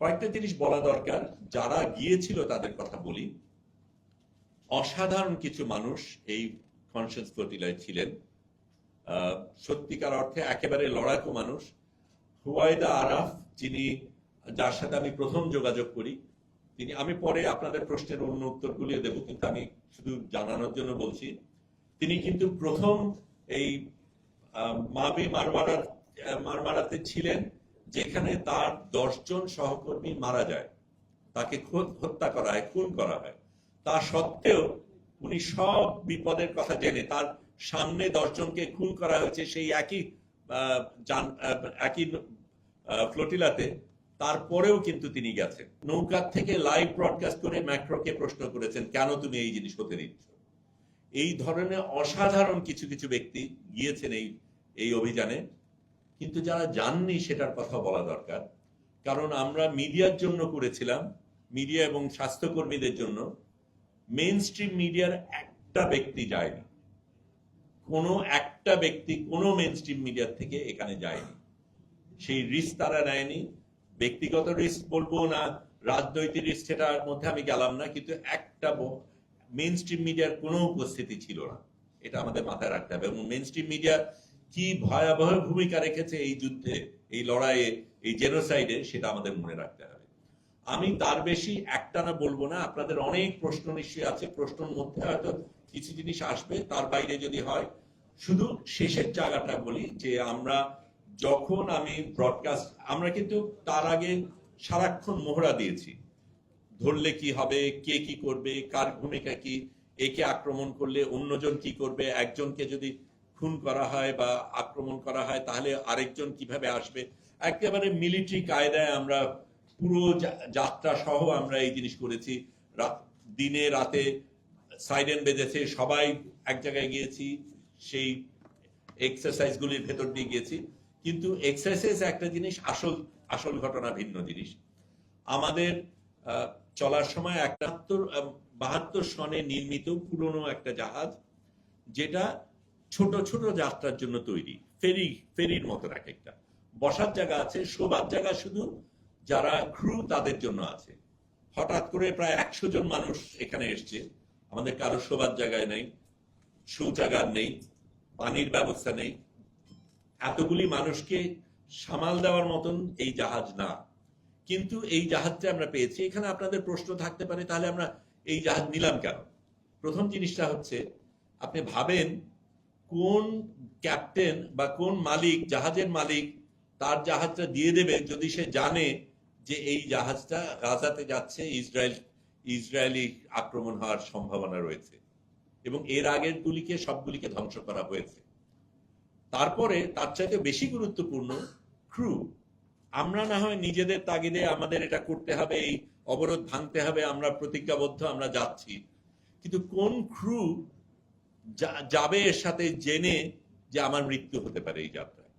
কয়েকটা জিনিস বলা দরকার। যারা গিয়েছিল তাদের কথা বলি। অসাধারণ কিছু মানুষ এই কনসিয়াস ফ্লোটিলায় ছিলেন। সত্যিকার অর্থে একেবারে লড়াকু মানুষ। হুয়াইদা আরাফ, যিনি, যার সাথে আমি প্রথম যোগাযোগ করি, তিনি, আমি পরে আপনাদের প্রশ্নের অন্য উত্তরগুলি দেব, কিন্তু আমি শুধু জানানোর জন্য বলছি। তিনি কিন্তু প্রথম এই মাবি মারমারা মারমারাতে ছিলেন। যেখানে তার দশজন সহকর্মী মারা যায়, তাকে হত্যা করা হয়, খুন করা হয়। তা সত্ত্বেও উনি সব বিপদের কথা জেনে, তার সামনে দশজনকে খুন করা হয়েছে সেই একই একই ফ্লোটিলাতে। তারপরেও কিন্তু তিনি গেছেন। নৌকার থেকে লাইভ ব্রডকাস্ট করে ম্যাক্রোকে প্রশ্ন করেছেন, কেন তুমি এই জিনিস হতে দিচ্ছ? এই ধরনের অসাধারণ কিছু কিছু ব্যক্তি গিয়েছেন এই এই অভিযানে। কিন্তু যারা যাননি সেটার কথা বলা দরকার। কারণ আমরা মিডিয়ার জন্য করেছিলাম, মিডিয়া এবং স্বাস্থ্যকর্মীদের জন্য। মেইন স্ট্রিম মিডিয়ার একটা ব্যক্তি যায়নি। কোনো একটা ব্যক্তি কোনো মেইন স্ট্রিম মিডিয়ার থেকে এখানে যায়নি। সেই রিস্ক তারা নেয়নি। ব্যক্তিগত রিস্ক বলব না, রাজনৈতিক রিস্ক সেটার মধ্যে আমি গেলাম না, কিন্তু একটা মেইন স্ট্রিম মিডিয়ার কোনো উপস্থিতি ছিল না। এটা আমাদের মাথায় রাখতে হবে এবং মেইন স্ট্রিম মিডিয়া কি ভয়াবহ ভূমিকা রেখেছে এই যুদ্ধে, এই লড়াইয়ে, এই জেনোসাইডে সেটা আমাদের মনে রাখতে হবে। আমি তার বেশি একটানা বলব না, আপনাদের অনেক প্রশ্ন নিশ্চয়ই আছে, প্রশ্নের মধ্যে হয়তো কিছু জিনিস আসবে, তার বাইরে যদি হয়, শুধু শেষের জায়গাটা বলি যে আমরা যখন আমি ব্রডকাস্ট আমরা কিন্তু তার আগে সারাক্ষণ মোহরা দিয়েছি। ধরলে কি হবে, কে কি করবে, কার ভূমিকা কি, একে আক্রমণ করলে অন্যজন কি করবে, একজনকে যদি খুন করা হয় বা আক্রমণ করা হয়, তাহলে আরেকজন কীভাবে আসবে? একেবারে মিলিটারি কায়দায় আমরা পুরো যাত্রা সহ আমরা এই জিনিস করেছি। দিনে, রাতে সাইডেন বেজেছে, সবাই এক জায়গায় গিয়েছি, সেই এক্সারসাইজ গুলির ভেতর দিয়ে গিয়েছি। কিন্তু এক্সারসাইজ একটা জিনিস আসল আসল ঘটনা ভিন্ন জিনিস। আমাদের চলার সময় একাত্তর বাহাত্তর সনে নির্মিত পুরনো একটা জাহাজ, যেটা ছোট ছোট যাত্রার জন্য তৈরি। ফেরি, ফেরির মতো এক একটা। বসার জায়গা আছে, শোবার জায়গা শুধু। যারা ক্রু তাদের জন্য আছে। হঠাৎ করে প্রায় একশো জন মানুষ এখানে এসছে। আমাদের কারও শোবার জায়গায় নেই, শৌচাগার নেই, পানির ব্যবস্থা নেই। এতগুলি মানুষকে সামাল দেওয়ার মতন এই জাহাজ না। কিন্তু এই জাহাজটা আমরা পেয়েছি। এখানে আপনাদের প্রশ্ন থাকতে পারে, তাহলে আমরা এই জাহাজ নিলাম কেন? প্রথম জিনিসটা হচ্ছে, আপনি ভাবেন কোন ক্যাপ্টেন বা কোন মালিক, জাহাজের মালিক তার জাহাজটা দিয়ে দেবে যদি সে জানে যে এই জাহাজটা গাজাতে যাচ্ছে, ইসরায়েল, ইসরায়েলি আক্রমণ হওয়ার সম্ভাবনা রয়েছে। এবং এর আগের গুলিকে সবগুলিকে ধ্বংস করা হয়েছে। তারপরে তার চাইতে বেশি গুরুত্বপূর্ণ ক্রু আমরা না হয় নিজেদের তাগিদে আমাদের এটা করতে হবে, এই অবরোধ ভাঙতে হবে, আমরা প্রতিজ্ঞাবদ্ধ, আমরা যাচ্ছি। কিন্তু কোন ক্রু যাবে এর সাথে জেনে যে আমার মৃত্যু হতে পারে এই যাত্রায়।